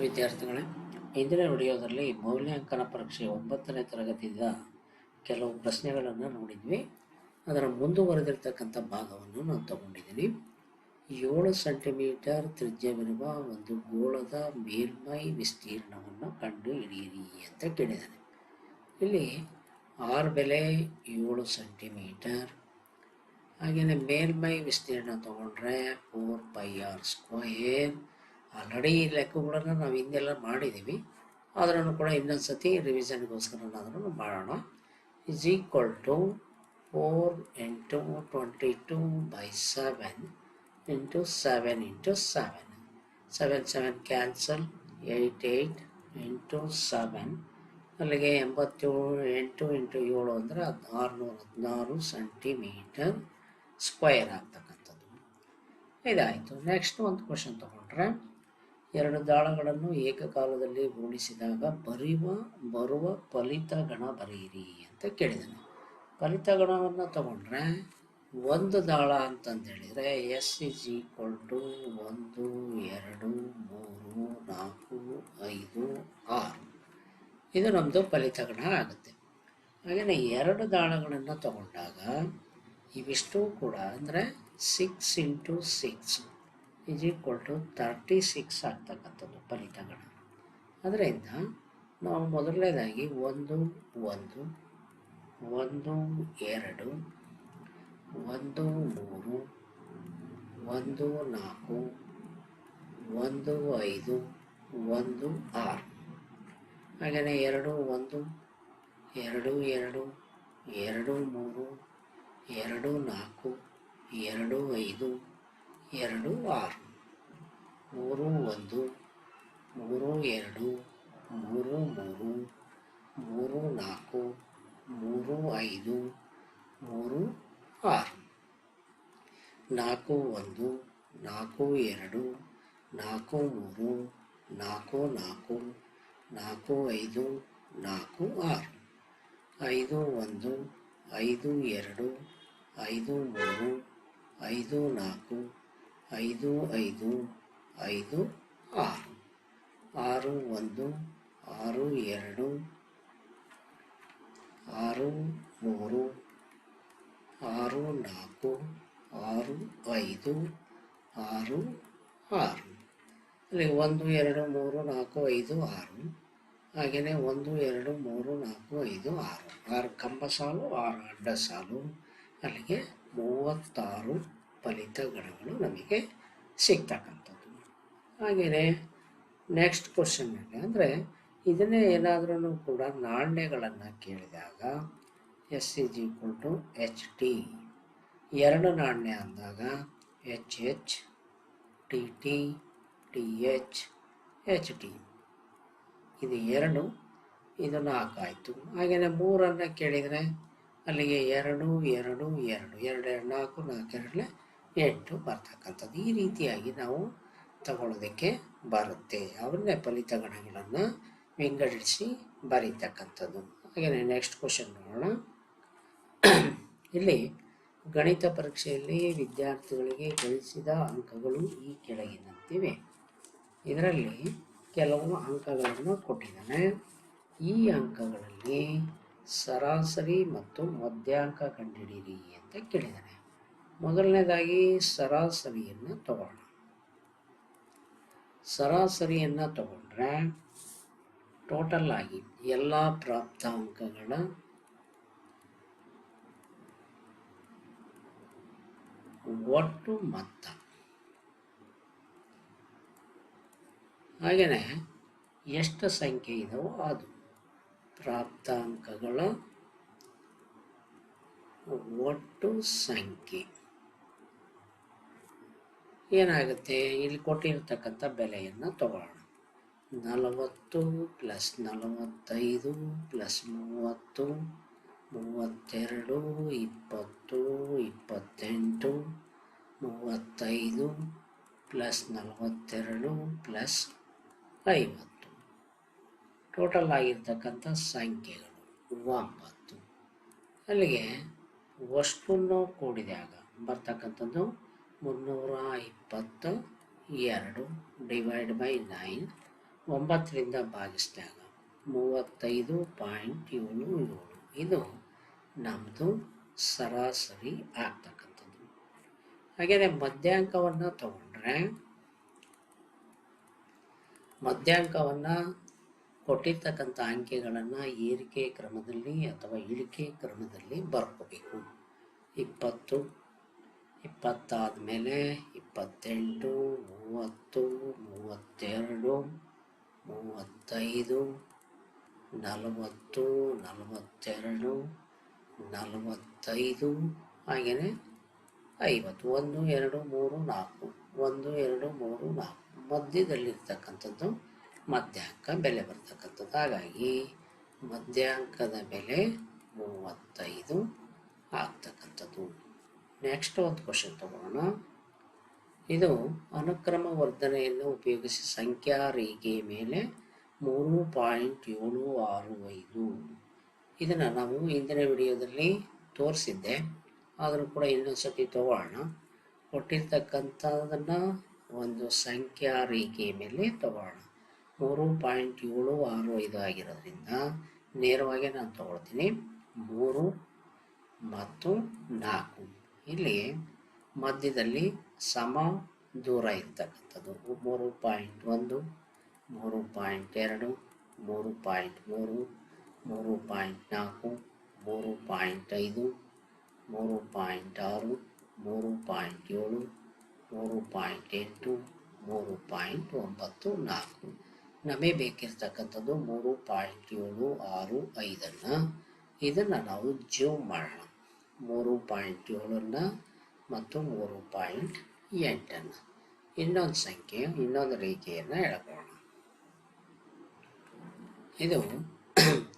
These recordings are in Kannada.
ವಿದ್ಯಾರ್ಥಿಗಳೇ, ಇಂದಿನ ವಿಡಿಯೋದಲ್ಲಿ ಮೌಲ್ಯಾಂಕನ ಪರೀಕ್ಷೆ ಒಂಬತ್ತನೇ ತರಗತಿಯಿಂದ ಕೆಲವು ಪ್ರಶ್ನೆಗಳನ್ನು ನೋಡಿದ್ವಿ. ಅದರ ಮುಂದುವರೆದಿರ್ತಕ್ಕಂಥ ಭಾಗವನ್ನು ನಾನು ತಗೊಂಡಿದ್ದೀನಿ ಏಳು ಸೆಂಟಿಮೀಟರ್ ತ್ರಿಜ್ಯವಿರುವ ಒಂದು ಗೋಳದ ಮೇಲ್ಮೈ ವಿಸ್ತೀರ್ಣವನ್ನು ಕಂಡು ಹಿಡಿಯಿರಿ ಅಂತ ಕೇಳಿದ್ದಾನೆ ಇಲ್ಲಿ ಆರ್ ಬೆಲೆ ಏಳು ಸೆಂಟಿಮೀಟರ್, ಹಾಗೆಯೇ ಮೇಲ್ಮೈ ವಿಸ್ತೀರ್ಣ ತಗೊಂಡ್ರೆ four pi R square already ಲೆಕ್ಕಗಳನ್ನು ನಾವು ಹಿಂದೆಲ್ಲ ಮಾಡಿದ್ದೀವಿ ಆದ್ರೂ ಕೂಡ ಇನ್ನೊಂದು ಸತಿ ರಿವಿಷನ್ಗೋಸ್ಕರನಾದ್ರೂ ಮಾಡೋಣ. Is equal to four into twenty two by seven into seven into seven seven seven cancel eight eight into seven ಅಲ್ಲಿಗೆ ಎಂಬತ್ತೇಳು, ಎಂಟು ಇಂಟು ಏಳು ಅಂದರೆ ಹದಿನಾರುನೂರ ಹದಿನಾರು ಸೆಂಟಿಮೀಟರ್ ಸ್ಕ್ವಯರ್ ಆಗ್ತಕ್ಕಂಥದ್ದು. ಇದಾಯಿತು. ನೆಕ್ಸ್ಟ್ ಒಂದು ಕ್ವಶನ್ ತಗೊಂಡ್ರೆ ಎರಡು ದಾಳಗಳನ್ನು ಏಕಕಾಲದಲ್ಲಿ ಗೂಡಿಸಿದಾಗ ಬರುವ ಬರುವ ಫಲಿತಗಣ ಬರೆಯಿರಿ ಅಂತ ಕೇಳಿದ್ದಾನೆ ಫಲಿತಗಣವನ್ನು ತಗೊಂಡ್ರೆ ಒಂದು ದಾಳ ಅಂತಂದು ಹೇಳಿದರೆ ಎಸ್ ಇಸ್ ಈಕ್ವಲ್ ಟು ಒಂದು, ಎರಡು, ಮೂರು, ನಾಲ್ಕು, ಐದು, ಆರು. ಇದು ನಮ್ಮದು ಫಲಿತಗಣ ಆಗುತ್ತೆ. ಹಾಗೆಯೇ ಎರಡು ದಾಳಗಳನ್ನು ತಗೊಂಡಾಗ ಇವಿಷ್ಟು ಕೂಡ ಅಂದರೆ six into six is equal to thirty six ಆಗ್ತಕ್ಕಂಥದ್ದು ಫಲಿತಗಣ ಅದರಿಂದ ನಾವು ಮೊದಲನೇದಾಗಿ ಒಂದು ಒಂದು ಒಂದು, ಎರಡು, ಒಂದು, ಮೂರು, ಒಂದು, ನಾಲ್ಕು, ಒಂದು, ಐದು, ಒಂದು, ಆರು. ಹಾಗೆಯೇ ಎರಡು, ಒಂದು, ಎರಡು ಎರಡು ಎರಡು, ಮೂರು, ಎರಡು, ನಾಲ್ಕು, ಎರಡು, ಐದು ಎರಡು ಆರು. ಮೂರು ಒಂದು, ಮೂರು ಎರಡು, ಮೂರು ಮೂರು ಮೂರು ನಾಲ್ಕು, ಮೂರು ಐದು, ಮೂರು ಆರು. ನಾಲ್ಕು ಒಂದು, ನಾಲ್ಕು ಎರಡು, ನಾಲ್ಕು ಮೂರು, ನಾಲ್ಕು ನಾಲ್ಕು ನಾಲ್ಕು ಐದು, ನಾಲ್ಕು ಆರು. ಐದು ಒಂದು, ಐದು ಎರಡು, ಐದು ಮೂರು, ಐದು ನಾಲ್ಕು ಐದು ಐದು ಐದು ಆರು. ಆರು ಒಂದು, ಆರು ಎರಡು, ಆರು ಮೂರು, ಆರು ನಾಲ್ಕು, ಆರು ಐದು, ಆರು ಆರು. ಅಲ್ಲಿ ಒಂದು, ಎರಡು, ಮೂರು, ನಾಲ್ಕು, ಐದು, ಆರು. ಹಾಗೆಯೇ ಒಂದು, ಎರಡು, ಮೂರು, ನಾಲ್ಕು, ಐದು, ಆರು. ಆರು ಕಂಬ ಸಾಲು ಆರು ಅಡ್ಡ ಸಾಲು ಅಲ್ಲಿಗೆ ಮೂವತ್ತಾರು ಫಲಿತಗಣಗಳು ನಮಗೆ ಸಿಗ್ತಕ್ಕಂಥದ್ದು. ಹಾಗೆಯೇ ನೆಕ್ಸ್ಟ್ ಕ್ವಶನ್ನಲ್ಲಿ ಅಂದರೆ ಇದನ್ನೇ ಏನಾದ್ರೂ ಕೂಡ ನಾಣ್ಯಗಳನ್ನು ಕೇಳಿದಾಗ S is equal to H T ಎರಡು ನಾಣ್ಯ ಅಂದಾಗ H H T T T H H T ಇದು ಎರಡು, ಇದು ನಾಲ್ಕಾಯಿತು ಹಾಗೆಯೇ ಮೂರನ್ನು ಕೇಳಿದರೆ ಅಲ್ಲಿಗೆ ಎರಡು ಎರಡು ಎರಡು ಎರಡು ಎರಡು ನಾಲ್ಕು ನಾಲ್ಕು ಎರಡಲೆ ಎಂಟು ಬರ್ತಕ್ಕಂಥದ್ದು. ಈ ರೀತಿಯಾಗಿ ನಾವು ತಗೊಳ್ಳೋದಕ್ಕೆ ಬರುತ್ತೆ. ಅವನ್ನೇ ಫಲಿತಗಣಗಳನ್ನು ವಿಂಗಡಿಸಿ ಬರೀತಕ್ಕಂಥದ್ದು. ಹಾಗೆಯೇ ನೆಕ್ಸ್ಟ್ ಕ್ವಶನ್ ನೋಡೋಣ. ಇಲ್ಲಿ ಗಣಿತ ಪರೀಕ್ಷೆಯಲ್ಲಿ ವಿದ್ಯಾರ್ಥಿಗಳಿಗೆ ಗಳಿಸಿದ ಅಂಕಗಳು ಈ ಕೆಳಗಿನಂತಿವೆ. ಇದರಲ್ಲಿ ಕೆಲವು ಅಂಕಗಳನ್ನು ಕೊಟ್ಟಿದ್ದಾನೆ. ಈ ಅಂಕಗಳಲ್ಲಿ ಸರಾಸರಿ ಮತ್ತು ಮಧ್ಯಾಂಕ ಕಂಡುಹಿಡಿಯಿರಿ ಅಂತ ಕೇಳಿದ್ದಾನೆ. ಮೊದಲನೇದಾಗಿ ಸರಾಸರಿಯನ್ನು ತಗೊಳ್ಳೋಣ ಸರಾಸರಿಯನ್ನು ತಗೊಂಡ್ರೆ ಟೋಟಲ್ ಆಗಿ ಎಲ್ಲ ಪ್ರಾಪ್ತಾಂಕಗಳ ಒಟ್ಟು ಮೊತ್ತ. ಹಾಗೆಯೇ ಎಷ್ಟು ಸಂಖ್ಯೆ ಇದಾವೋ ಅದು ಪ್ರಾಪ್ತಾಂಕಗಳ ಒಟ್ಟು ಸಂಖ್ಯೆ. ಏನಾಗುತ್ತೆ? ಇಲ್ಲಿ ಕೊಟ್ಟಿರ್ತಕ್ಕಂಥ ಬೆಲೆಯನ್ನು ತಗೊಳ್ಳೋಣ ನಲವತ್ತು ಪ್ಲಸ್ ನಲವತ್ತೈದು ಪ್ಲಸ್ ಮೂವತ್ತು, ಮೂವತ್ತೆರಡು, ಇಪ್ಪತ್ತು, ಇಪ್ಪತ್ತೆಂಟು, ಮೂವತ್ತೈದು ಪ್ಲಸ್ ನಲವತ್ತೆರಡು ಪ್ಲಸ್ ಐವತ್ತು. ಟೋಟಲ್ ಆಗಿರ್ತಕ್ಕಂಥ ಸಂಖ್ಯೆಗಳು ಒಂಬತ್ತು. ಅಲ್ಲಿಗೆ ಅಷ್ಟನ್ನು ಕೂಡಿದಾಗ ಬರ್ತಕ್ಕಂಥದ್ದು ಮುನ್ನೂರ ಇಪ್ಪತ್ತು ಎರಡು ಡಿವೈಡ್ ಬೈ ನೈನ್ ಒಂಬತ್ತರಿಂದ ಭಾಗಿಸಿದಾಗ ಮೂವತ್ತೈದು ಪಾಯಿಂಟ್ ಏಳು ಏಳು. ಇದು ನಮ್ಮದು ಸರಾಸರಿ ಆಗ್ತಕ್ಕಂಥದ್ದು. ಹಾಗೆಯೇ ಮಧ್ಯಾಂಕವನ್ನು ತಗೊಂಡ್ರೆ ಮಧ್ಯಾಂಕವನ್ನು ಕೊಟ್ಟಿರ್ತಕ್ಕಂಥ ಅಂಕೆಗಳನ್ನು ಏರಿಕೆ ಕ್ರಮದಲ್ಲಿ ಅಥವಾ ಇಳಿಕೆ ಕ್ರಮದಲ್ಲಿ ಬರ್ಕೋಬೇಕು. ಇಪ್ಪತ್ತು ಇಪ್ಪತ್ತಾದ ಮೇಲೆ ಇಪ್ಪತ್ತೆಂಟು, ಮೂವತ್ತು, ಮೂವತ್ತೆರಡು, ಮೂವತ್ತೈದು, ನಲವತ್ತು, ನಲವತ್ತೆರಡು, ನಲವತ್ತೈದು, ಹಾಗೆಯೇ ಐವತ್ತು. ಒಂದು, ಎರಡು, ಮೂರು, ನಾಲ್ಕು. ಒಂದು, ಎರಡು, ಮೂರು, ನಾಲ್ಕು. ಮಧ್ಯದಲ್ಲಿರ್ತಕ್ಕಂಥದ್ದು ಮಧ್ಯಾಂಕ, ಬೆಲೆ ಬರ್ತಕ್ಕಂಥದ್ದು. ಹಾಗಾಗಿ ಮಧ್ಯಾಂಕದ ಬೆಲೆ ಮೂವತ್ತೈದು ಆಗ್ತಕ್ಕಂಥದ್ದು. ನೆಕ್ಸ್ಟ್ ಒಂದು ಕ್ವಶನ್ ತಗೊಳ್ಳೋಣ ಇದು ಅನುಕ್ರಮ ವರ್ಧನೆಯನ್ನು ಉಪಯೋಗಿಸಿ ಸಂಖ್ಯಾ ರೇಖೆ ಮೇಲೆ ಮೂರು ಪಾಯಿಂಟ್ ಏಳು ಆರು ಐದು. ಇದನ್ನು ನಾವು ಹಿಂದಿನ ವಿಡಿಯೋದಲ್ಲಿ ತೋರಿಸಿದ್ದೆ. ಆದರೂ ಕೂಡ ಇನ್ನೊಂದು ಸತಿ ತಗೊಳ್ಳೋಣ ಕೊಟ್ಟಿರ್ತಕ್ಕಂಥದನ್ನು ಒಂದು ಸಂಖ್ಯಾ ರೇಖೆ ಮೇಲೆ ತಗೊಳ್ಳೋಣ ಮೂರು ಪಾಯಿಂಟ್ ಏಳು ಆರು ಐದು ಆಗಿರೋದ್ರಿಂದ ನೇರವಾಗಿ ನಾನು ತಗೊಳ್ತೀನಿ. ಮೂರು ಮತ್ತು ನಾಲ್ಕು. ಇಲ್ಲಿ ಮಧ್ಯದಲ್ಲಿ ಸಮ ದೂರ ಇರ್ತಕ್ಕಂಥದ್ದು ಮೂರು ಪಾಯಿಂಟ್ ಒಂದು ಮೂರು ಪಾಯಿಂಟ್ ಎರಡು ಮೂರು ಪಾಯಿಂಟ್ ಮೂರು ಮೂರು ಪಾಯಿಂಟ್ ನಾಲ್ಕು ಮೂರು ಪಾಯಿಂಟ್ ಐದು ಮೂರು ಪಾಯಿಂಟ್ ಆರು ಮೂರು ಪಾಯಿಂಟ್ ಏಳು ಮೂರು ಪಾಯಿಂಟ್ ಎಂಟು ಮೂರು ಪಾಯಿಂಟ್ ಒಂಬತ್ತು ನಾಲ್ಕು ನಮಗೆ ಬೇಕಿರ್ತಕ್ಕಂಥದ್ದು ಮೂರು ಪಾಯಿಂಟ್ ಏಳು ಆರು ಐದನ್ನು ಇದನ್ನು ನಾವು ಜೂಮ್ ಮಾಡೋಣ ಮೂರು ಪಾಯಿಂಟ್ ಏಳನ್ನು ಮತ್ತು ಮೂರು ಪಾಯಿಂಟ್ ಎಂಟನ್ನು. ಇನ್ನೊಂದು ಸಂಖ್ಯೆ, ಇನ್ನೊಂದು ರೇಖೆಯನ್ನು ಎಳ್ಕೊಳ್ಳೋಣ ಇದು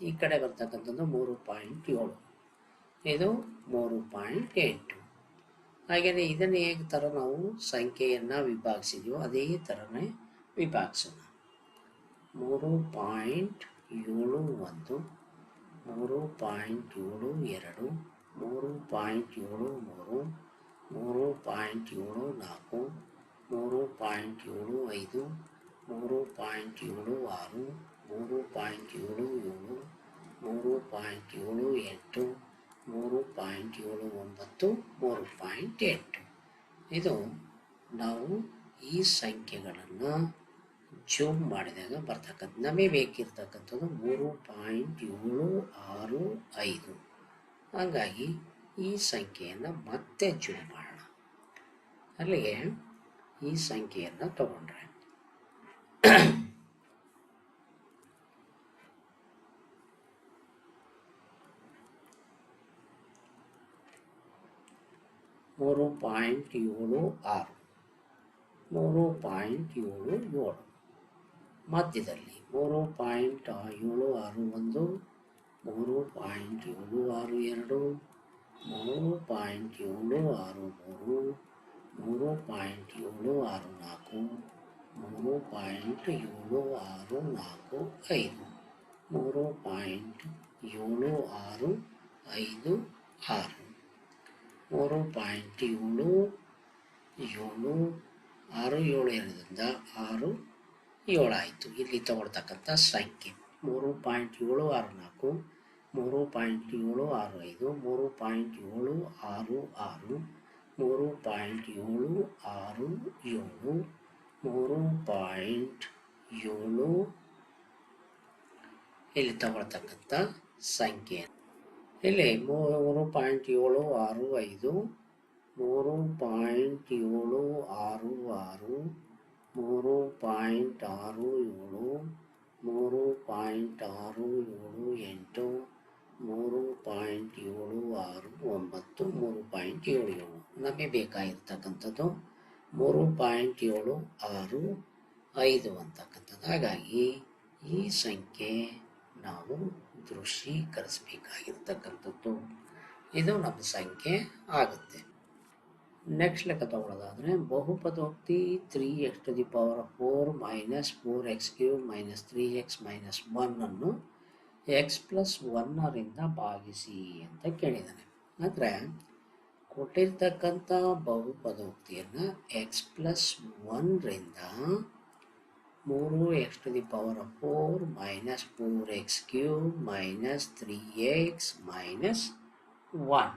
ಈ ಕಡೆ ಬರ್ತಕ್ಕಂಥದ್ದು ಮೂರು ಪಾಯಿಂಟ್ ಏಳು. ಇದು ಮೂರು ಪಾಯಿಂಟ್ ಎಂಟು. ಹಾಗೆಯೇ ಇದನ್ನು ಹೇಗೆ ಥರ ನಾವು ಸಂಖ್ಯೆಯನ್ನು ವಿಭಾಗಿಸಿದೀವೋ ಅದೇ ಥರನೇ ವಿಭಾಗಿಸೋಣ. ಮೂರು ಪಾಯಿಂಟ್ ಏಳು ಒಂದು, ಮೂರು ಪಾಯಿಂಟ್ ಏಳು ಎರಡು ಮೂರು ಪಾಯಿಂಟ್ ಏಳು ಮೂರು ಮೂರು ಪಾಯಿಂಟ್ ಏಳು ನಾಲ್ಕು, ಮೂರು ಪಾಯಿಂಟ್ ಏಳು ಐದು, ಮೂರು ಪಾಯಿಂಟ್ ಏಳು ಆರು, ಮೂರು ಪಾಯಿಂಟ್ ಏಳು ಏಳು, ಮೂರು ಪಾಯಿಂಟ್ ಏಳು ಎಂಟು, ಮೂರು ಪಾಯಿಂಟ್ ಏಳು ಒಂಬತ್ತು, ಮೂರು ಪಾಯಿಂಟ್ ಎಂಟು. ಇದು ನಾವು ಈ ಸಂಖ್ಯೆಗಳನ್ನು ಜೂಮ್ ಮಾಡಿದಾಗ ಬರ್ತಕ್ಕಂಥ ನಮಗೆ ಬೇಕಿರ್ತಕ್ಕಂಥದ್ದು ಮೂರು ಪಾಯಿಂಟ್ ಏಳು ಆರು ಐದು. ಹಾಗಾಗಿ ಈ ಸಂಖ್ಯೆಯನ್ನು ಮತ್ತೆ ಚೂರು ಮಾಡೋಣ. ಅಲ್ಲಿಗೆ ಈ ಸಂಖ್ಯೆಯನ್ನು ತಗೊಂಡ್ರೆ. ಮೂರು ಪಾಯಿಂಟ್ ಏಳು ಆರು. ಮೂರು ಪಾಯಿಂಟ್ ಏಳು ಏಳು. ಮಧ್ಯದಲ್ಲಿ ಮೂರು ಪಾಯಿಂಟ್ ಏಳು ಆರು ಒಂದು ಮೂರು ಪಾಯಿಂಟ್ ಏಳು ಆರು ಎರಡು, ಮೂರು ಪಾಯಿಂಟ್ ಏಳು ಆರು ಮೂರು ಮೂರು ಪಾಯಿಂಟ್ ಏಳು ಆರು ನಾಲ್ಕು, ಮೂರು ಪಾಯಿಂಟ್ ಏಳು ಆರು ನಾಲ್ಕು ಐದು, ಮೂರು ಪಾಯಿಂಟ್ ಏಳು ಆರು ಐದು ಆರು, ಮೂರು ಪಾಯಿಂಟ್ ಏಳು ಏಳು ಆರು ಏಳು ಎರಡರಿಂದ ಆರು ಏಳಾಯಿತು. ಇಲ್ಲಿ ತಗೊಳ್ತಕ್ಕಂಥ ಸಂಖ್ಯೆ. ಮೂರು ಪಾಯಿಂಟ್ ಏಳು ಆರು ನಾಲ್ಕು, ಮೂರು ಪಾಯಿಂಟ್ ಏಳು ಆರು ಐದು, ಮೂರು ಪಾಯಿಂಟ್ ಏಳು ಆರು ಆರು, ಮೂರು ಪಾಯಿಂಟ್ ಏಳು ಆರು ಏಳು, ಮೂರು ಪಾಯಿಂಟ್ ಏಳು. ಇಲ್ಲಿ ತಗೊಳ್ತಕ್ಕಂಥ ಸಂಖ್ಯೆ. ಇಲ್ಲಿ ಮೂರು ಪಾಯಿಂಟ್ ಏಳು ಆರು ಐದು, ಮೂರು ಪಾಯಿಂಟ್ ಏಳು ಆರು ಆರು, ಮೂರು ಪಾಯಿಂಟ್ ಆರು ಏಳು ಮೂರು ಪಾಯಿಂಟ್ ಆರು ಏಳು ಎಂಟು, ಮೂರು ಪಾಯಿಂಟ್ ಏಳು ಆರು ಒಂಬತ್ತು, ಮೂರು ಪಾಯಿಂಟ್ ಏಳು ಏಳು. ನಮಗೆ ಬೇಕಾಗಿರ್ತಕ್ಕಂಥದ್ದು ಮೂರು ಪಾಯಿಂಟ್ ಏಳು ಆರು ಐದು ಅಂತಕ್ಕಂಥದ್ದು. ಹಾಗಾಗಿ ಈ ಸಂಖ್ಯೆ ನಾವು ದೃಶ್ಯೀಕರಿಸಬೇಕಾಗಿರ್ತಕ್ಕಂಥದ್ದು. ಇದು ನಮ್ಮ ಸಂಖ್ಯೆ ಆಗುತ್ತೆ. ನೆಕ್ಸ್ಟ್ ಲೆಕ್ಕ ತಗೊಳ್ಳೋದಾದರೆ ಬಹುಪದೋಕ್ತಿ three X to the power four minus four X cube minus three X minus ಒನ್ನನ್ನು X plus ಒನ್ನರಿಂದ ಭಾಗಿಸಿ ಅಂತ ಕೇಳಿದ್ದಾನೆ ಅಂದರೆ ಕೊಟ್ಟಿರ್ತಕ್ಕಂಥ ಬಹುಪದೋಕ್ತಿಯನ್ನು ಎಕ್ಸ್ ಪ್ಲಸ್ ಒನ್ರಿಂದ ಮೂರು X to the power of four minus four X cube minus three X minus one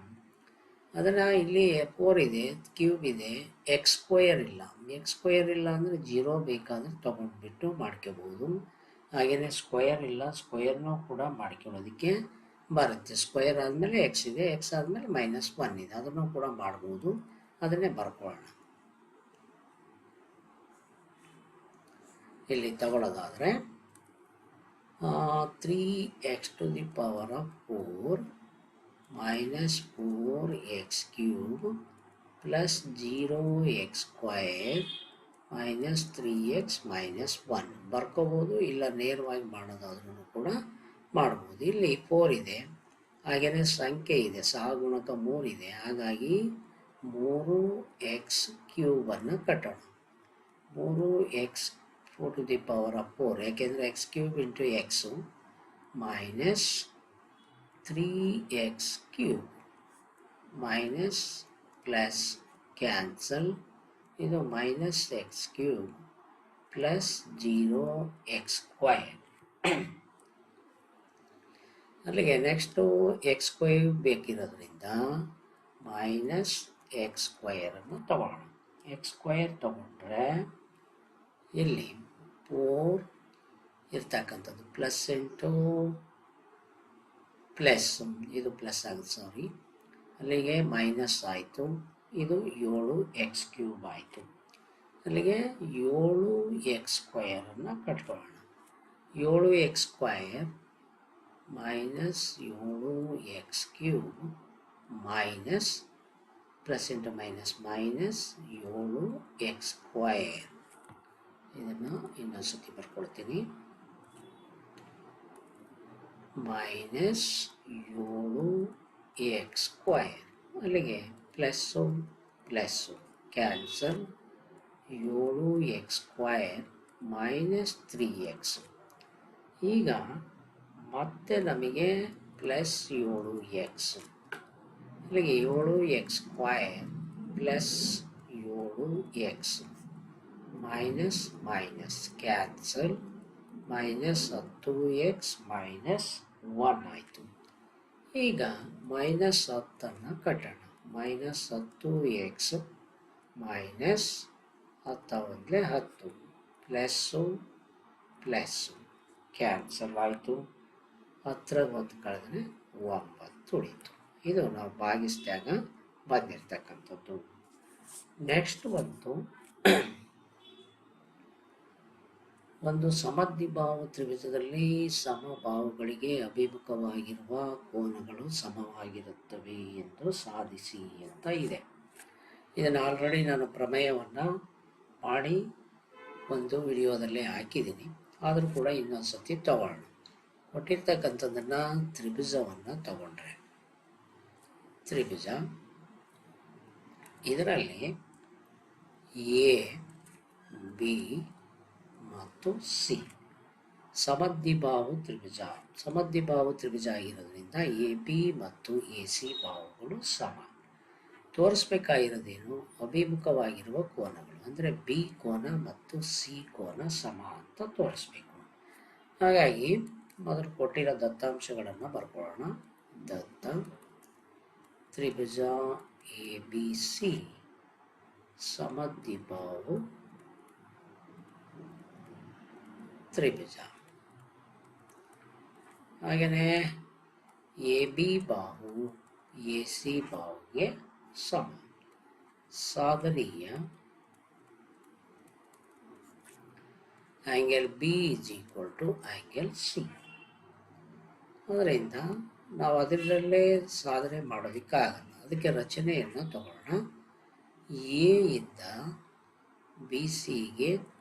ಅದನ್ನು ಇಲ್ಲಿ ಫೋರ್ ಇದೆ ಕ್ಯೂಬ್ ಇದೆ ಎಕ್ಸ್ ಸ್ಕ್ವಯರ್ ಇಲ್ಲ. ಎಕ್ಸ್ ಸ್ಕ್ವಯರ್ ಇಲ್ಲ ಅಂದರೆ ಜೀರೋ ಬೇಕಾದರೆ ತೊಗೊಂಡ್ಬಿಟ್ಟು ಮಾಡ್ಕೋಬೋದು. ಹಾಗೆಯೇ ಸ್ಕ್ವಯರ್ ಇಲ್ಲ ಸ್ಕ್ವಯರ್ನೂ ಕೂಡ ಮಾಡ್ಕೊಳ್ಳೋದಕ್ಕೆ ಬರುತ್ತೆ. ಸ್ಕ್ವಯರ್ ಆದಮೇಲೆ ಎಕ್ಸ್ ಇದೆ ಎಕ್ಸ್ ಆದಮೇಲೆ ಮೈನಸ್ ಒನ್ ಇದೆ. ಅದನ್ನು ಕೂಡ ಮಾಡ್ಬೋದು. ಅದನ್ನೇ ಬರ್ಕೊಳ್ಳೋಣ. ಇಲ್ಲಿ ತಗೊಳ್ಳೋದಾದರೆ three X to the power of four X cube plus zero X square minus three X minus one ಬರ್ಕೋಬೋದು ಇಲ್ಲ ನೇರವಾಗಿ ಮಾಡೋದಾದ್ರೂ ಕೂಡ ಮಾಡ್ಬೋದು. ಇಲ್ಲಿ ಫೋರ್ ಇದೆ. ಹಾಗೆಯೇ ಸಂಖ್ಯೆ ಇದೆ. ಸಹಗುಣಕ ಮೂರಿದೆ ಹಾಗಾಗಿ ಮೂರು ಎಕ್ಸ್ ಕ್ಯೂಬನ್ನು ಕಟ್ಟೋಣ. ಮೂರು X four to the power four ಯಾಕೆಂದರೆ X cube into X minus three X minus plus cancel ಇದು minus X cube plus zero X square ಅಲ್ಲಿಗೆ ನೆಕ್ಸ್ಟು ಎಕ್ಸ್ ಸ್ಕ್ವೈರ್ ಬೇಕಿರೋದ್ರಿಂದ ಮೈನಸ್ ಎಕ್ಸ್ ಸ್ಕ್ವೈರನ್ನು ತಗೊಳ್ಳೋಣ ಎಕ್ಸ್ ಸ್ಕ್ವೈರ್ ತಗೊಂಡ್ರೆ ಇಲ್ಲಿ ಫೋರ್ ಇರ್ತಕ್ಕಂಥದ್ದು ಪ್ಲಸ್ ಇಂಟು ಪ್ಲಸ್ ಇದು ಪ್ಲಸ್ ಆಗುತ್ತೆ ಸಾರಿ ಅಲ್ಲಿಗೆ ಮೈನಸ್ ಆಯಿತು. ಇದು ಏಳು ಎಕ್ಸ್ ಕ್ಯೂಬ್ ಆಯಿತು. ಅಲ್ಲಿಗೆ ಏಳು ಎಕ್ಸ್ ಸ್ಕ್ವಯರನ್ನು ಕಟ್ಕೊಳ್ಳೋಣ. ಏಳು ಎಕ್ಸ್ ಸ್ಕ್ವಯರ್ ಮೈನಸ್ ಏಳು X cube minus plus into minus minus ಏಳು ಎಕ್ಸ್ ಸ್ಕ್ವಯರ್ ಇದನ್ನು ಇನ್ನೊಂದು ಸತಿ ಬರ್ಕೊಳ್ತೀನಿ ಮೈನಸ್ ಏಳು ಎಕ್ಸ್ ಸ್ಕ್ವಯರ್ ಅಲ್ಲಿಗೆ ಪ್ಲಸ್ಸು ಪ್ಲಸ್ಸು. ಕ್ಯಾನ್ಸಲ್ ಏಳು X square minus three X. ಈಗ ಮತ್ತೆ ನಮಗೆ ಪ್ಲಸ್ ಏಳು ಎಕ್ಸ್. ಅಲ್ಲಿಗೆ ಏಳು ಎಕ್ಸ್ ಸ್ಕ್ವಯರ್ ಪ್ಲಸ್ ಏಳು X minus minus. Cancel minus ಹತ್ತು ಎಕ್ಸ್ ಮೈನಸ್ ಒನ್ ಆಯಿತು ಈಗ ಮೈನಸ್ ಹತ್ತನ್ನು ಕಟ್ಟೋಣ. ಮೈನಸ್ ಹತ್ತು ಎಕ್ಸ್ ಮೈನಸ್ ಹತ್ತು ಒಂದಲೇ ಹತ್ತು. ಪ್ಲಸ್ಸು ಪ್ಲಸ್ಸು ಕ್ಯಾನ್ಸಲ್ ಆಯಿತು. ಹತ್ರ ಒಂದು ಕಳೆದ್ರೆ ಒಂಬತ್ತು ಉಳಿತು. ಇದು ನಾವು ಭಾಗಿಸಿದಾಗ ಬಂದಿರ್ತಕ್ಕಂಥದ್ದು. ನೆಕ್ಸ್ಟ್ ಬಂತು. ಒಂದು ಸಮದ್ವಿಭಾವ ತ್ರಿಭುಜದಲ್ಲಿ ಸಮಭಾವಗಳಿಗೆ ಅಭಿಮುಖವಾಗಿರುವ ಕೋನಗಳು ಸಮವಾಗಿರುತ್ತವೆ ಎಂದು ಸಾಧಿಸಿ ಅಂತ ಇದೆ. ಇದನ್ನು ಆಲ್ರೆಡಿ ನಾನು ಪ್ರಮೇಯವನ್ನು ಮಾಡಿ ಒಂದು ವಿಡಿಯೋದಲ್ಲಿ ಹಾಕಿದ್ದೀನಿ. ಆದರೂ ಕೂಡ ಇನ್ನೊಂದು ಸತಿ ತಗೊಳ್ಳೋಣ. ಕೊಟ್ಟಿರ್ತಕ್ಕಂಥದ್ದನ್ನು ತ್ರಿಭುಜವನ್ನು ತಗೊಂಡ್ರೆ. ತ್ರಿಭುಜ ಇದರಲ್ಲಿ ಎ ಬಿ ಮತ್ತು ಸಿ. ಸಮದ್ವಿಭಾವು ತ್ರಿಭುಜ. ಸಮದ್ವಿಭಾವು ತ್ರಿಭುಜ ಆಗಿರೋದ್ರಿಂದ ಎ, ಬಿ ಮತ್ತು ಎ, ಸಿ ಭಾವಗಳು ಸಮ. ತೋರಿಸ್ಬೇಕಾಗಿರೋದೇನು? ಅಭಿಮುಖವಾಗಿರುವ ಕೋನಗಳು. ಅಂದರೆ ಬಿ ಕೋನ ಮತ್ತು ಸಿ ಕೋನ ಸಮ ಅಂತ ತೋರಿಸ್ಬೇಕು. ಹಾಗಾಗಿ ಮೊದಲು ಕೊಟ್ಟಿರೋ ದತ್ತಾಂಶಗಳನ್ನು ಬರ್ಕೊಳ್ಳೋಣ. ದತ್ತ ತ್ರಿಭುಜ ಎ, ಬಿ, ಸಿ. ಸಮದ್ವಿಭಾವು ತ್ರಿಭುಜ ಹಾಗೆಯೇ ಎ ಬಿ ಬಾಹು, ಎ ಸಿ ಬಾಹುಗೆ ಸಮ. ಸಾಧನೀಯ. Angle B is equal to angle C. ಅದರಿಂದ ನಾವು ಅದರಲ್ಲೇ ಸಾಧನೆ ಮಾಡೋದಕ್ಕಾಗಲ್ಲ. ಅದಕ್ಕೆ ರಚನೆಯನ್ನು ತಗೊಳ್ಳೋಣ. ಎ ಇಂದ ಬಿ ಸಿಗೆ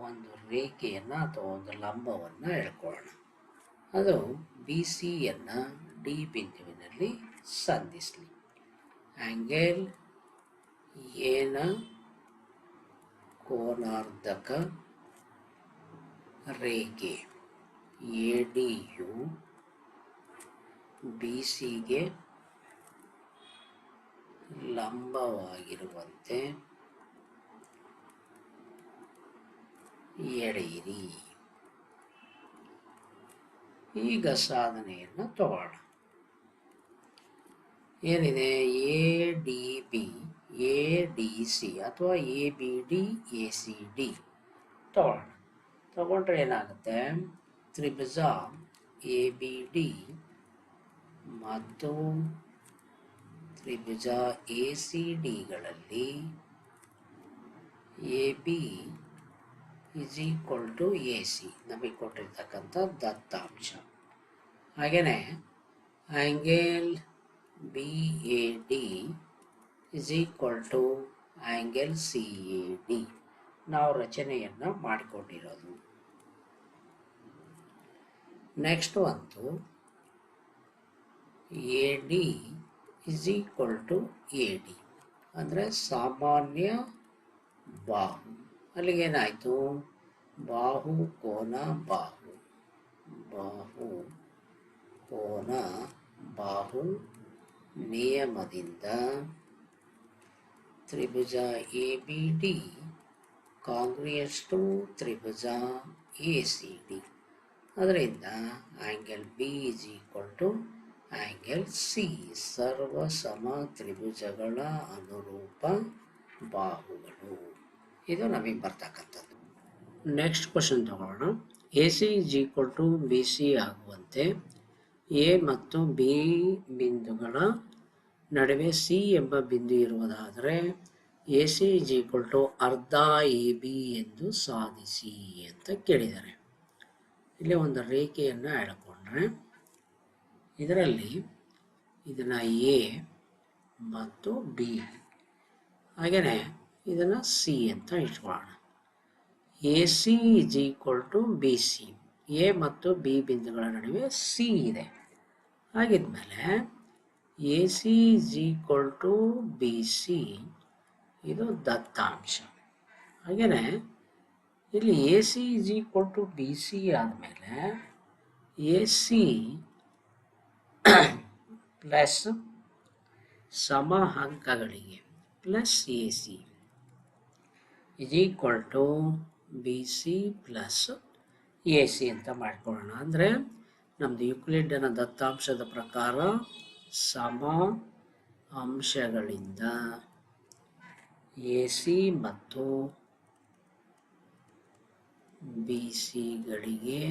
ಒಂದು ರೇಖೆಯನ್ನು ಅಥವಾ ಒಂದು ಲಂಬವನ್ನು ಎಳ್ಕೊಳ್ಳೋಣ. ಅದು ಬಿ ಸಿಯನ್ನು ಡಿ ಬಿಂದುವಿನಲ್ಲಿ ಸಂಧಿಸಲಿ. ಆ್ಯಂಗಲ್ ಏನ ಕೋನಾರ್ಧಕ ರೇಖೆ ಎ ಡಿ ಯು ಬಿ ಸಿಗೆ ಲಂಬವಾಗಿರುವಂತೆ ಎಳೆಯಿರಿ. ಈಗ ಸಾಧನೆಯನ್ನು ತಗೋಣ ಏನಿದೆ? A D B, A D C ಅಥವಾ A B D, A C D ತಗೋಣ ತಗೊಂಡ್ರೆ ಏನಾಗುತ್ತೆ? ತ್ರಿಭುಜ, ಎ ಬಿ ಡಿ ಮತ್ತು ತ್ರಿಭುಜ A C ಡಿಗಳಲ್ಲಿ A B is equal to A C ನಮಗೆ ಕೊಟ್ಟಿರ್ತಕ್ಕಂಥ ದತ್ತಾಂಶ. ಹಾಗೆಯೇ angle B A D is equal to angle C A D ನಾವು ರಚನೆಯನ್ನು ಮಾಡಿಕೊಂಡಿರೋದು. ನೆಕ್ಸ್ಟ್ ಒಂದು A D is equal to A D ಅಂದರೆ ಸಾಮಾನ್ಯ ಬಾಹು ಅಲ್ಲಿಗೇನಾಯಿತು? ಬಾಹು, ಕೋನ, ಬಾಹು. ಬಾಹು, ಕೋನ, ಬಾಹು, ನಿಯಮದಿಂದ ತ್ರಿಭುಜ A B D congruent to Tribhuja A C D ಅದರಿಂದ angle B is equal to angle C. ಸರ್ವ ಸಮ ತ್ರಿಭುಜಗಳ ಅನುರೂಪ ಬಾಹುಗಳು. ಇದು ನಮಗೆ ಬರ್ತಕ್ಕಂಥದ್ದು. ನೆಕ್ಸ್ಟ್ ಕ್ವಶನ್ ತಗೊಳ್ಳೋಣ. A C is equal to B C ಆಗುವಂತೆ ಎ ಮತ್ತು ಬಿ ಬಿಂದುಗಳ ನಡುವೆ ಸಿ ಎಂಬ ಬಿಂದು ಇರುವುದಾದರೆ A C is equal to ಅರ್ಧ ಎ ಬಿ ಎಂದು ಸಾಧಿಸಿ ಅಂತ ಕೇಳಿದ್ದಾರೆ. ಇಲ್ಲಿ ಒಂದು ರೇಖೆಯನ್ನು ಎಳ್ಕೊಂಡ್ರೆ ಇದರಲ್ಲಿ ಇದನ್ನು ಎ ಮತ್ತು ಬಿ ಹಾಗೆಯೇ ಇದನ್ನು ಸಿ ಅಂತ ಇಟ್ಕೊಳ್ಳೋಣ. A C is equal to B C A ಮತ್ತು ಬಿ ಬಿಂದುಗಳ ನಡುವೆ ಸಿ ಇದೆ. ಹಾಗಿದ್ಮೇಲೆ A C is equal to B C ಇದು ದತ್ತಾಂಶ. ಹಾಗೆಯೇ ಇಲ್ಲಿ A C is equal to B C ಆದಮೇಲೆ ಎ ಸಿ ಪ್ಲಸ್ ಸಮ ಅಂಕಗಳಿಗೆ plus A C is equal to B C plus A C ಅಂತ ಮಾಡ್ಕೊಳ್ಳೋಣ. ಅಂದರೆ ನಮ್ಮದು ಯುಕ್ಲಿಡ್ನ ದತ್ತಾಂಶದ ಪ್ರಕಾರ ಸಮ ಅಂಶಗಳಿಂದ ಎ ಸಿ ಮತ್ತು ಬಿ ಸಿಗಳಿಗೆ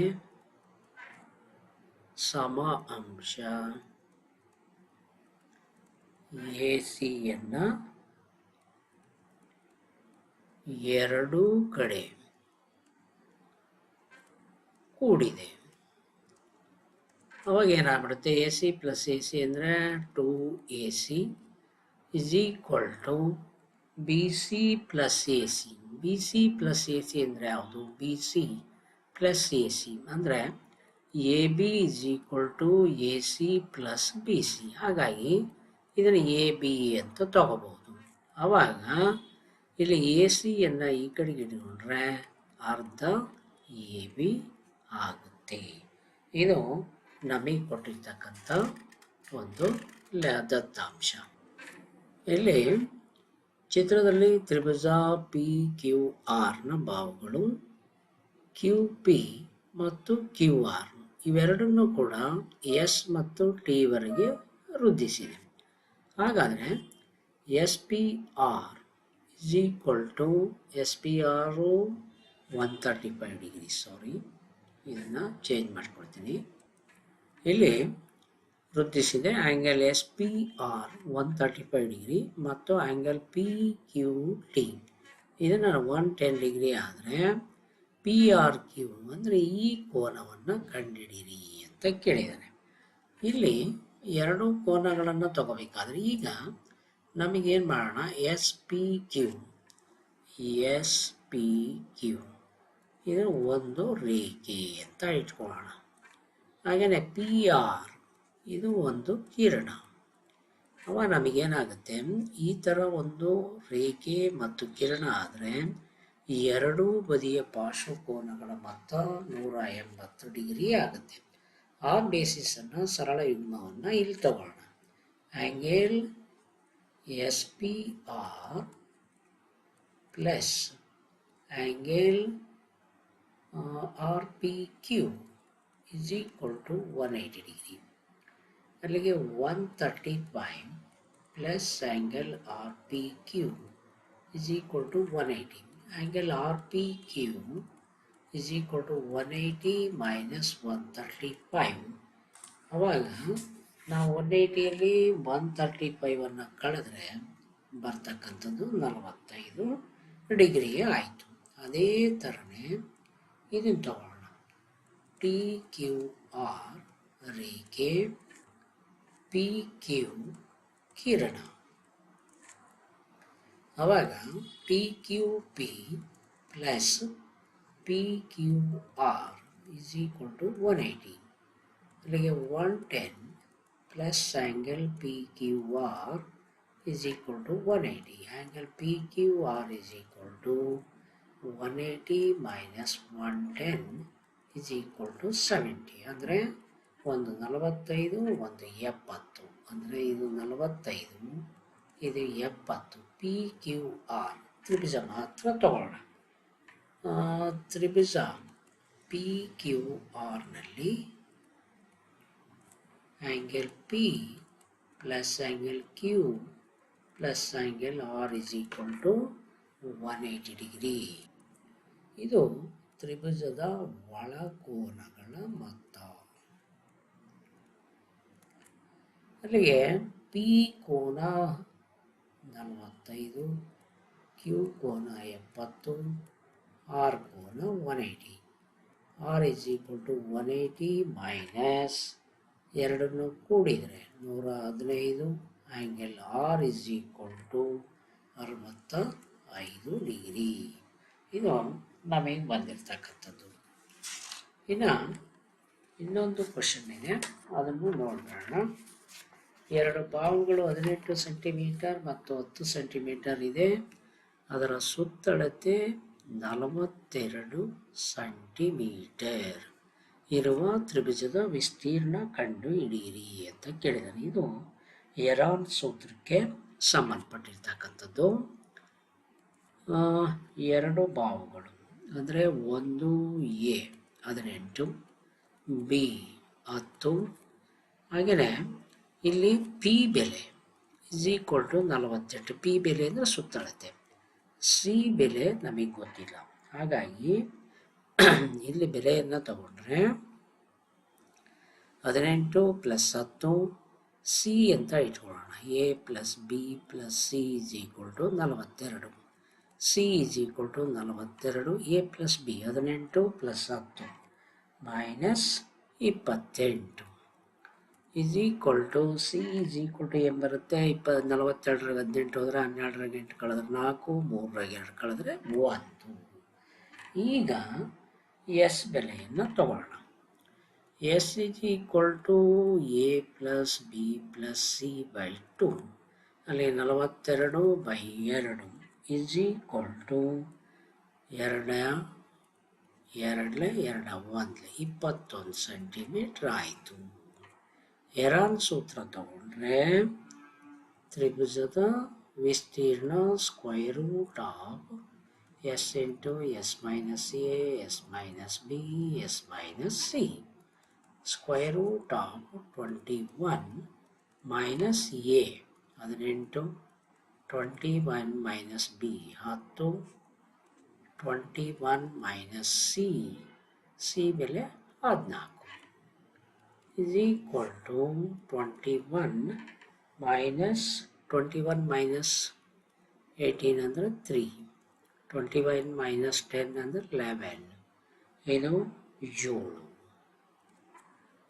ಸಮ ಅಂಶ ಎ ಸಿಯನ್ನು ಎರಡೂ ಕಡೆ ಕೂಡಿದೆ. ಅವಾಗ ಏನಾಗ್ಬಿಡುತ್ತೆ? A C plus A C ಅಂದರೆ two A C is equal to B C plus A C. B C plus A C ಅಂದರೆ ಯಾವುದು? B C plus A C. ಅಂದರೆ A B is equal to A C plus B C. ಹಾಗಾಗಿ ಇದನ್ನು ಎ ಬಿ ಅಂತ ತಗೋಬೋದು ಆವಾಗ ಇಲ್ಲಿ ಎ ಸಿಯನ್ನು ಈ ಕಡೆಗೆ ಇಟ್ಕೊಂಡ್ರೆ ಅರ್ಧ ಎ ಬಿ ಆಗುತ್ತೆ. ಇದು ನಮಗೆ ಕೊಟ್ಟಿರ್ತಕ್ಕಂಥ ಒಂದು ದತ್ತಾಂಶ ಇಲ್ಲಿ ಚಿತ್ರದಲ್ಲಿ ತ್ರಿಭುಜ ಪಿ ಕ್ಯೂ ಆರ್ನ ಭಾವಗಳು ಕ್ಯೂ ಪಿ ಮತ್ತು ಕ್ಯೂ ಆರ್ ಇವೆರಡನ್ನೂ ಕೂಡ ಎಸ್ ಮತ್ತು ಟಿವರೆಗೆ ವೃದ್ಧಿಸಿದೆ. ಹಾಗಾದರೆ S P R is equal to ಆರು one thirty five degree sorry ಇದನ್ನು ಚೇಂಜ್ ಮಾಡ್ಕೊಳ್ತೀನಿ. ಇಲ್ಲಿ ವೃದ್ಧಿಸಿದೆ angle S P R one thirty five degree ಮತ್ತು ಆ್ಯಂಗಲ್ ಪಿ ಕ್ಯೂ ಟಿ ಇದನ್ನು ಒನ್ ಟೆನ್ ಡಿಗ್ರಿ ಆದರೆ ಪಿ ಆರ್ ಕ್ಯೂ ಅಂದರೆ ಈ ಕೋನವನ್ನು ಕಂಡುಹಿಡಿಯಿರಿ ಅಂತ ಕೇಳಿದ್ದಾರೆ ಇಲ್ಲಿ ಎರಡು ಕೋನಗಳನ್ನು ತಗೋಬೇಕಾದ್ರೆ ಈಗ ನಮಗೇನು ಮಾಡೋಣ? S P Q S P Q ಇದು ಒಂದು ರೇಖೆ ಅಂತ ಇಟ್ಕೊಳ್ಳೋಣ. ಹಾಗೆಯೇ ಪಿ ಆರ್ ಇದು ಒಂದು ಕಿರಣ. ಅವ ನಮಗೇನಾಗುತ್ತೆ? ಈ ಥರ ಒಂದು ರೇಖೆ ಮತ್ತು ಕಿರಣ ಆದರೆ ಎರಡೂ ಬದಿಯ ಪಾರ್ಶ್ವಕೋನಗಳ ಮೊತ್ತ ನೂರ ಎಂಬತ್ತು ಡಿಗ್ರಿ ಆಗುತ್ತೆ. ಆ ಬೇಸಿಸನ್ನು ಸರಳ ಯುಗ್ಮವನ್ನು ಇಲ್ಲಿ ತಗೊಳ್ಳೋಣ. Angle S P R plus angle R P Q is equal to one eighty degree ಅಲ್ಲಿಗೆ one thirty five plus angle R P Q is equal to one eighty angle R P Q is equal to one eighty minus one thirty five ಅವಾಗ ನಾವು ಒನ್ ಏಯ್ಟಿಯಲ್ಲಿ ಒನ್ ತರ್ಟಿ ಫೈವನ್ನು ಕಳೆದ್ರೆ ಬರ್ತಕ್ಕಂಥದ್ದು ನಲವತ್ತೈದು ಡಿಗ್ರಿಗೆ ಆಯಿತು. ಅದೇ ಥರನೇ ಇದನ್ನು ತಗೊಳ್ಳೋಣ ಟಿ ಕ್ಯೂ ಆರ್ ರೇಖೆ ಪಿ ಕ್ಯೂ ಕಿರಣ. ಅವಾಗ T Q P plus P Q R is equal to one eighty ಅಲ್ಲಿಗೆ one ten plus angle PQR is equal to 180. Angle PQR is equal to 180 minus 110 is equal to 70. ಅಂದರೆ ಒಂದು ನಲವತ್ತೈದು, ಒಂದು ಎಪ್ಪತ್ತು ಅಂದರೆ ಇದು ನಲವತ್ತೈದು, ಇದು ಎಪ್ಪತ್ತು ಪಿ ಕ್ಯೂ ಆರ್ ತ್ರಿಭುಜ ಮಾತ್ರ ತಗೊಳ್ಳೋಣ ತ್ರಿಭುಜ ಪಿ ಕ್ಯೂ ಆರ್ನಲ್ಲಿ angle P plus angle Q plus angle R is equal one eighty degree ಇದು ತ್ರಿಭುಜದ ಒಳಕೋನಗಳ ಮೊತ್ತ. ಅಲ್ಲಿಗೆ ಪಿ ಕೋನ ನಲವತ್ತೈದು ಕ್ಯೂ ಕೋನ ಎಪ್ಪತ್ತು ಆರ್ ಕೋನ one eighty R is equal to one eighty minus ಎರಡನ್ನು ಕೂಡಿದರೆ ನೂರ ಹದಿನೈದು angle R is equal to ಅರವತ್ತ ಐದು ಡಿಗ್ರಿ. ಇದು ನಮಗೆ ಬಂದಿರತಕ್ಕಂಥದ್ದು. ಇನ್ನು ಇನ್ನೊಂದು ಕ್ವಶನ್ ಇದೆ. ಅದನ್ನು ನೋಡೋಣ ಎರಡು ಬಾವುಗಳು ಹದಿನೆಂಟು ಸೆಂಟಿಮೀಟರ್ ಮತ್ತು ಹತ್ತು ಸೆಂಟಿಮೀಟರ್ ಇದೆ. ಅದರ ಸುತ್ತಳತೆ ನಲವತ್ತೆರಡು ಸೆಂಟಿಮೀಟರ್ ಇರುವ ತ್ರಿಭುಜದ ವಿಸ್ತೀರ್ಣ ಕಂಡು ಹಿಡಿಯಿರಿ ಅಂತ ಕೇಳಿದ್ದಾರೆ ಇದು ಎರಾನ್ ಸೂತ್ರಕ್ಕೆ ಸಂಬಂಧಪಟ್ಟಿರ್ತಕ್ಕಂಥದ್ದು. ಎರಡು ಬಾವುಗಳು ಅಂದರೆ ಒಂದು ಎ, ಹದಿನೆಂಟು, ಬಿ, ಹತ್ತು. ಹಾಗೆಯೇ ಇಲ್ಲಿ ಪಿ ಬೆಲೆ ಇಸ್ ಈಕ್ವಲ್ ಟು ನಲವತ್ತೆಂಟು. ಪಿ ಬೆಲೆ ಅಂದರೆ ಸುತ್ತಳತೆ. ಸಿ ಬೆಲೆ ನಮಗೆ ಗೊತ್ತಿಲ್ಲ. ಹಾಗಾಗಿ ಇಲ್ಲಿ ಬೆಲೆಯನ್ನು ತಗೊಂಡ್ರೆ ಹದಿನೆಂಟು ಪ್ಲಸ್ ಹತ್ತು ಸಿ ಅಂತ ಇಟ್ಕೊಳ್ಳೋಣ. A plus B plus C is equal to ನಲವತ್ತೆರಡು. ಸಿ ಇಸ್ ಈಕ್ವಲ್ ಟು ನಲವತ್ತೆರಡು. ಎ ಪ್ಲಸ್ ಬಿ ಹದಿನೆಂಟು ಪ್ಲಸ್ ಹತ್ತು ಮೈನಸ್ ಇಪ್ಪತ್ತೆಂಟು is equal to C is equal to ಏನು ಬರುತ್ತೆ? ಇಪ್ಪ, ನಲವತ್ತೆರಡರಾಗ ಹದಿನೆಂಟು ಹೋದರೆ ಹನ್ನೆರಡರಾಗ ಎಂಟು ಕಳೆದ್ರೆ ನಾಲ್ಕು, ಮೂರರಾಗ ಎರಡು ಕಳೆದ್ರೆ ಮೂವತ್ತು. ಈಗ ಎಸ್ ಬೆಲೆಯನ್ನು ತಗೊಳ್ಳೋಣ S is equal to A plus B plus C by two. ಅಲ್ಲಿ ನಲವತ್ತೆರಡು ಬೈ ಎರಡು ಇಸ್ ಈಕ್ವಲ್ ಟು ಎರಡ ಎರಡಲೆ ಎರಡ ಒಂದ್ಲೆ ಇಪ್ಪತ್ತೊಂದು ಸೆಂಟಿಮೀಟ್ರ್ ಆಯಿತು. ಎರಾನ್ ಸೂತ್ರ ತಗೊಂಡ್ರೆ ತ್ರಿಭುಜದ ವಿಸ್ತೀರ್ಣ square root of S into S minus A S minus B S minus C square root of twenty one minus A ಹದಿನೆಂಟು ಟ್ವೆಂಟಿ ಒನ್ ಮೈನಸ್ ಬಿ ಹತ್ತು twenty one minus C C ಬೆಲೆ ಹದಿನಾಲ್ಕು is equal to 21 minus 21 minus 18 ಅಂದರೆ 3 21 minus 10 ಅಂದರೆ 11 ಇದು ಏಳು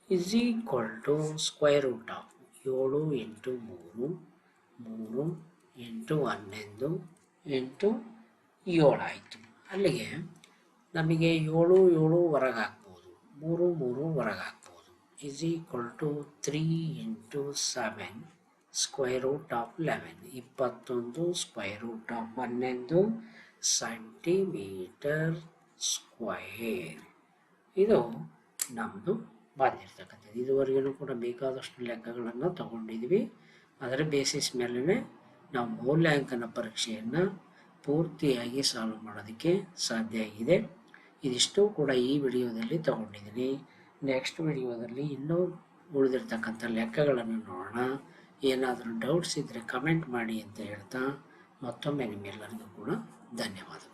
is equal to square root of ಏಳು ಎಂಟು ಮೂರು ಮೂರು ಎಂಟು ಹನ್ನೊಂದು ಇಂಟು ಏಳಾಯಿತು ಅಲ್ಲಿಗೆ ನಮಗೆ ಏಳು ಏಳು ಹೊರಗೆ ಹಾಕ್ಬೋದು. ಮೂರು ಮೂರು ಹೊರಗೆ ಹಾಕ್ಬೋದು. Is equal to three into seven square root of eleven ಇಪ್ಪತ್ತೊಂದು ಸ್ಕ್ವೇರ್ ರೂಟ್ ಆಫ್ ಹನ್ನೊಂದು ಸೆಂಟಿಮೀಟರ್ ಸ್ಕ್ವಯರ್ ಇದು ನಮ್ಮದು ಬಂದಿರ್ತಕ್ಕಂಥದ್ದು. ಇದುವರೆಗೂ ಕೂಡ ಬೇಕಾದಷ್ಟು ಲೆಕ್ಕಗಳನ್ನು ತಗೊಂಡಿದ್ವಿ. ಅದರ ಬೇಸಿಸ್ ಮೇಲೇ ನಾವು ಮೌಲ್ಯಾಂಕನ ಪರೀಕ್ಷೆಯನ್ನು ಪೂರ್ತಿಯಾಗಿ ಸಾಲ್ವ್ ಮಾಡೋದಕ್ಕೆ ಸಾಧ್ಯ ಆಗಿದೆ. ಇದಿಷ್ಟು ಕೂಡ ಈ ವಿಡಿಯೋದಲ್ಲಿ ತಗೊಂಡಿದ್ದೀನಿ. ನೆಕ್ಸ್ಟ್ ವಿಡಿಯೋದಲ್ಲಿ ಇನ್ನೂ ಉಳಿದಿರ್ತಕ್ಕಂಥ ಲೆಕ್ಕಗಳನ್ನು ನೋಡೋಣ. ಏನಾದರೂ ಡೌಟ್ಸ್ ಇದ್ದರೆ ಕಮೆಂಟ್ ಮಾಡಿ ಅಂತ ಹೇಳ್ತಾ ಮತ್ತೊಮ್ಮೆ ನಿಮ್ಮೆಲ್ಲರಿಗೂ ಕೂಡ ధన్యవాదం